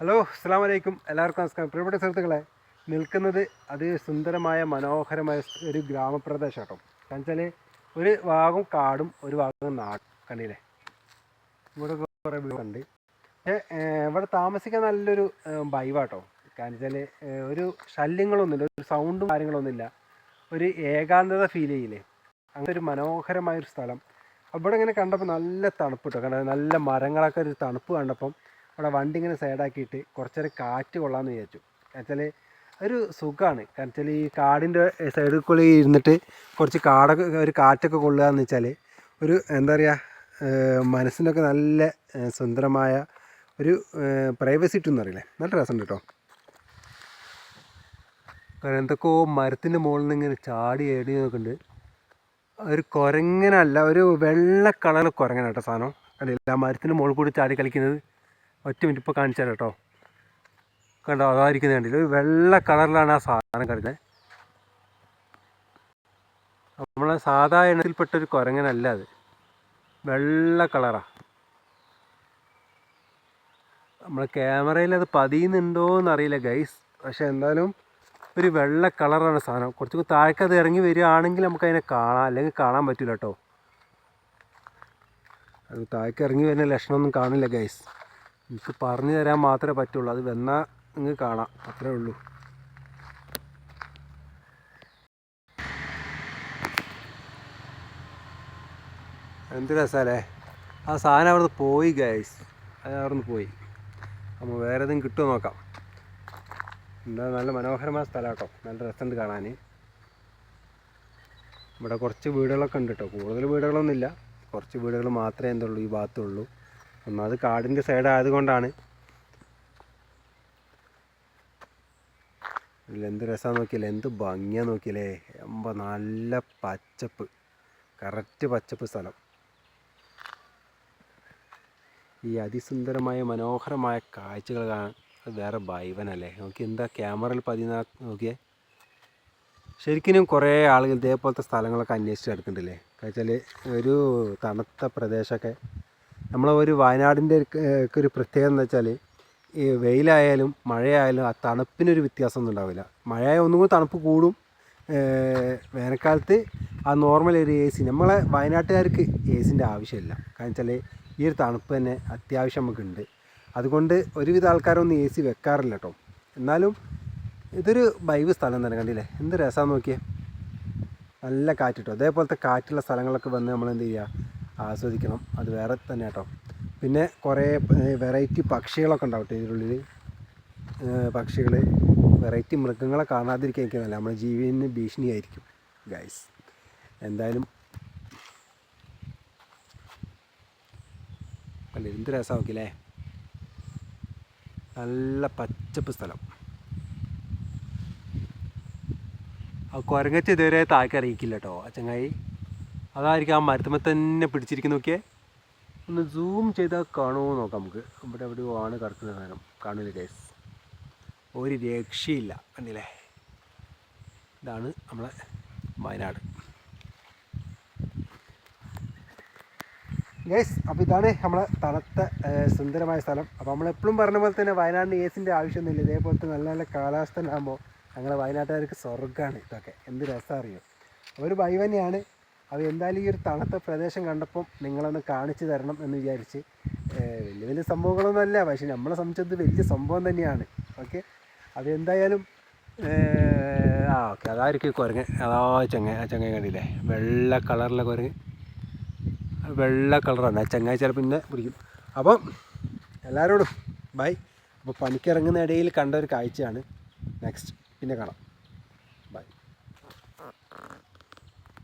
Hello അസ്സാം വലൈക്കും എല്ലാവർക്കും നമസ്കാരം. പ്രിയപ്പെട്ട സുഹൃത്തുക്കളെ നിൽക്കുന്നത് അതിസുന്ദരമായ മനോഹരമായ ഒരു ഗ്രാമപ്രദേശം കേട്ടോ കാരണം ഒരു ഭാഗം കാടും ഒരു ഭാഗം നാടും. കണ്ടില്ലേ? ഇവിടെ കുറേ വീടുണ്ട് പക്ഷേ ഇവിടെ താമസിക്കാൻ നല്ലൊരു ബൈവാട്ടോ കാരണം വെച്ചാൽ ഒരു ശല്യങ്ങളൊന്നുമില്ല ഒരു സൗണ്ടും കാര്യങ്ങളൊന്നുമില്ല. ഒരു ഏകാന്തത ഫീൽ ചെയ്യില്ലേ? അങ്ങനെ ഒരു മനോഹരമായൊരു സ്ഥലം. അവിടെ ഇങ്ങനെ കണ്ടപ്പോൾ നല്ല തണുപ്പ് കേട്ടോ കണ്ടത് നല്ല മരങ്ങളൊക്കെ ഒരു തണുപ്പ് കണ്ടപ്പം അവിടെ വണ്ടി ഇങ്ങനെ സൈഡാക്കിയിട്ട് കുറച്ചേരം കാറ്റ് കൊള്ളാമെന്ന് വിചാരിച്ചു. എന്നുവെച്ചാൽ ഒരു സുഖമാണ് കാരണം വെച്ചാൽ ഈ കാടിന്റെ സൈഡിൽ കൂടി ഇരുന്നിട്ട് കുറച്ച് കാടൊക്കെ ഒരു കാറ്റൊക്കെ കൊള്ളുക എന്ന് വെച്ചാൽ ഒരു എന്താ പറയുക മനസ്സിനൊക്കെ നല്ല സുന്ദരമായ ഒരു പ്രൈവസി കിട്ടുമെന്ന് അറിയില്ലേ നല്ല രസമുണ്ട് കേട്ടോ. കാരണം എന്തൊക്കെയോ മരത്തിന്റെ മുകളിൽ നിന്ന് ഇങ്ങനെ ചാടി ഏടി നോക്കുന്നുണ്ട് ഒരു കുരങ്ങനല്ല ഒരു വെള്ള കളർ സാധനം. കണ്ടില്ല? ആ മരത്തിന്റെ മുകളിൽ കൂടി ചാടി കളിക്കുന്നത്. ഒറ്റ മിനിറ്റ് ഇപ്പോൾ കാണിച്ചു തരാം കേട്ടോ. കണ്ടോ അതായിരിക്കുന്നത് കണ്ടില്ല? ഒരു വെള്ള കളറിലാണ് ആ സാധനം കളിക്കുന്നത് നമ്മളെ സാധാ ഇനത്തിൽപ്പെട്ട ഒരു കുരങ്ങനല്ല അത്. വെള്ള കളറാണ് നമ്മളെ ക്യാമറയിൽ അത് പതിയുന്നുണ്ടോ എന്നറിയില്ല ഗൈസ്. പക്ഷെ എന്തായാലും ഒരു വെള്ള കളറാണ് സാധനം. കുറച്ച് താഴേക്ക് അത് ഇറങ്ങി വരികയാണെങ്കിൽ നമുക്കതിനെ കാണാം. അല്ലെങ്കിൽ കാണാൻ പറ്റില്ല കേട്ടോ. അത് താഴേക്ക് ഇറങ്ങി വരുന്ന ലക്ഷണമൊന്നും കാണില്ല ഗൈസ്. എനിക്ക് പറഞ്ഞു തരാൻ മാത്രമേ പറ്റുള്ളൂ. അത് വന്നാൽ നിങ്ങൾക്ക് കാണാം. അത്രേ ഉള്ളൂ. എന്ത് രസമല്ലേ ആ സാധനം അവിടുന്ന് പോയി ഗൈസ് അത് അവിടുന്ന് പോയി. അപ്പോൾ വേറെ ഏതെങ്കിലും കിട്ടുമോ നോക്കാം. എന്താ നല്ല മനോഹരമായ സ്ഥലം കേട്ടോ നല്ല രസമുണ്ട് കാണാൻ ഇവിടെ കുറച്ച് വീടുകളൊക്കെ ഉണ്ട് കേട്ടോ കൂടുതൽ വീടുകളൊന്നുമില്ല. കുറച്ച് വീടുകൾ മാത്രമേ എന്തുള്ളൂ ഈ ഭാഗത്തുള്ളൂ. ഒന്നാമത് കാടിന്റെ സൈഡ് ആയതുകൊണ്ടാണ്. ഇതിൽ എന്ത് രസമാണ് നോക്കിയില്ലേ എന്ത് ഭംഗിയാണ് നോക്കിയില്ലേ എമ്പ നല്ല പച്ചപ്പ് കറക്റ്റ് പച്ചപ്പ് സ്ഥലം. ഈ അതിസുന്ദരമായ മനോഹരമായ കാഴ്ചകൾ കാണാൻ വേറെ ഭൈവനല്ലേ നോക്കി എന്താ ക്യാമറയിൽ പതിന നോക്കിയേ. ശരിക്കും കുറേ ആളുകൾ ഇതേപോലത്തെ സ്ഥലങ്ങളൊക്കെ അന്വേഷിച്ച് കിടക്കുന്നുണ്ടല്ലേ വെച്ചാൽ ഒരു തണുത്ത പ്രദേശമൊക്കെ നമ്മളെ ഒരു വയനാടിന്റെ ഒക്കെ ഒരു പ്രത്യേകത എന്ന് വെച്ചാൽ ഈ വെയിലായാലും മഴയായാലും ആ തണുപ്പിനൊരു വ്യത്യാസമൊന്നും ഉണ്ടാവില്ല. മഴയായ ഒന്നും കൂടി തണുപ്പ് കൂടും. വേനൽക്കാലത്ത് ആ നോർമൽ ഒരു എ സി. നമ്മളെ വയനാട്ടുകാർക്ക് എ സിന്റെ ആവശ്യമില്ല. കാരണം വെച്ചാൽ ഈ ഒരു തണുപ്പ് തന്നെ അത്യാവശ്യം നമുക്കുണ്ട്. അതുകൊണ്ട് ഒരുവിധ ആൾക്കാരൊന്നും എ സി വെക്കാറില്ല കേട്ടോ എന്നാലും ഇതൊരു വൈബ് സ്ഥലം തന്നെ കണ്ടില്ലേ? എന്ത് രസമാണെന്ന് നോക്കിയേ. നല്ല കാറ്റ് കിട്ടും. അതേപോലത്തെ കാറ്റുള്ള സ്ഥലങ്ങളൊക്കെ വന്ന് നമ്മൾ എന്ത് ചെയ്യുക? ആസ്വദിക്കണം. അത് വേറെ തന്നെ കേട്ടോ പിന്നെ കുറേ വെറൈറ്റി പക്ഷികളൊക്കെ ഉണ്ടാവട്ടെ ഇതിനുള്ളിൽ. പക്ഷികൾ വെറൈറ്റി മൃഗങ്ങളെ കാണാതിരിക്കാൻ എനിക്ക് നല്ല നമ്മുടെ ജീവന് ഭീഷണിയായിരിക്കും ഗൈസ് എന്തായാലും അല്ല എന്ത് രസം നോക്കില്ലേ നല്ല പച്ചപ്പ് സ്ഥലം. ആ കുരങ്ങച്ച ഇതുവരെ താഴ്ക്കറിയിക്കില്ല കേട്ടോ അച്ചങ്ങായി ചങ്ങായി. അതായിരിക്കും ആ മരത്തുമ്മ തന്നെ പിടിച്ചിരിക്കുന്ന നോക്കിയേ. ഒന്ന് സൂം ചെയ്താൽ കാണുമോ നോക്കാം നമുക്ക്. ഇവിടെ എവിടെയോ ആണ് കിടക്കുന്ന സാധനം. കാണില്ല കേസ് ഒരു രക്ഷയില്ല. കണ്ടില്ലേ? ഇതാണ് നമ്മളെ വയനാട്. ഗൈസ് അപ്പോൾ ഇതാണ് നമ്മളെ തണുത്ത സുന്ദരമായ സ്ഥലം. അപ്പോൾ നമ്മളെപ്പോഴും പറഞ്ഞ പോലെ തന്നെ വയനാടിന് ഏസിന്റെ ആവശ്യമൊന്നുമില്ല. ഇതേപോലത്തെ നല്ല നല്ല കാലാവസ്ഥ ഉണ്ടാകുമ്പോൾ ഞങ്ങളെ വയനാട്ടുകാർക്ക് സ്വർഗമാണ് ഇതൊക്കെ. എന്ത് രസം അറിയോ? ഒരു തന്നെയാണ് അപ്പോൾ എന്തായാലും ഈ ഒരു തണുത്ത പ്രദേശം കണ്ടപ്പം നിങ്ങളൊന്ന് കാണിച്ചു തരണം എന്ന് വിചാരിച്ച് വലിയ വലിയ സംഭവങ്ങളൊന്നും അല്ല പക്ഷേ നമ്മളെ സംബന്ധിച്ചത് വലിയ സംഭവം തന്നെയാണ്. ഓക്കെ? അത് എന്തായാലും ആ ഓക്കെ അതായിരിക്കും കുരങ്ങ്. അതാ ചങ്ങ ചങ്ങ കണ്ടില്ലേ? വെള്ള കളറിലെ കുരങ്ങ്. വെള്ള കളറാണ്. ആ ചങ്ങായി ചിലപ്പോൾ പിന്നെ പിടിക്കും. അപ്പം എല്ലാവരോടും ബൈ. അപ്പോൾ പണിക്കിറങ്ങുന്ന ഇടയിൽ കണ്ട ഒരു കാഴ്ചയാണ്. നെക്സ്റ്റ്. പിന്നെ കാണാം.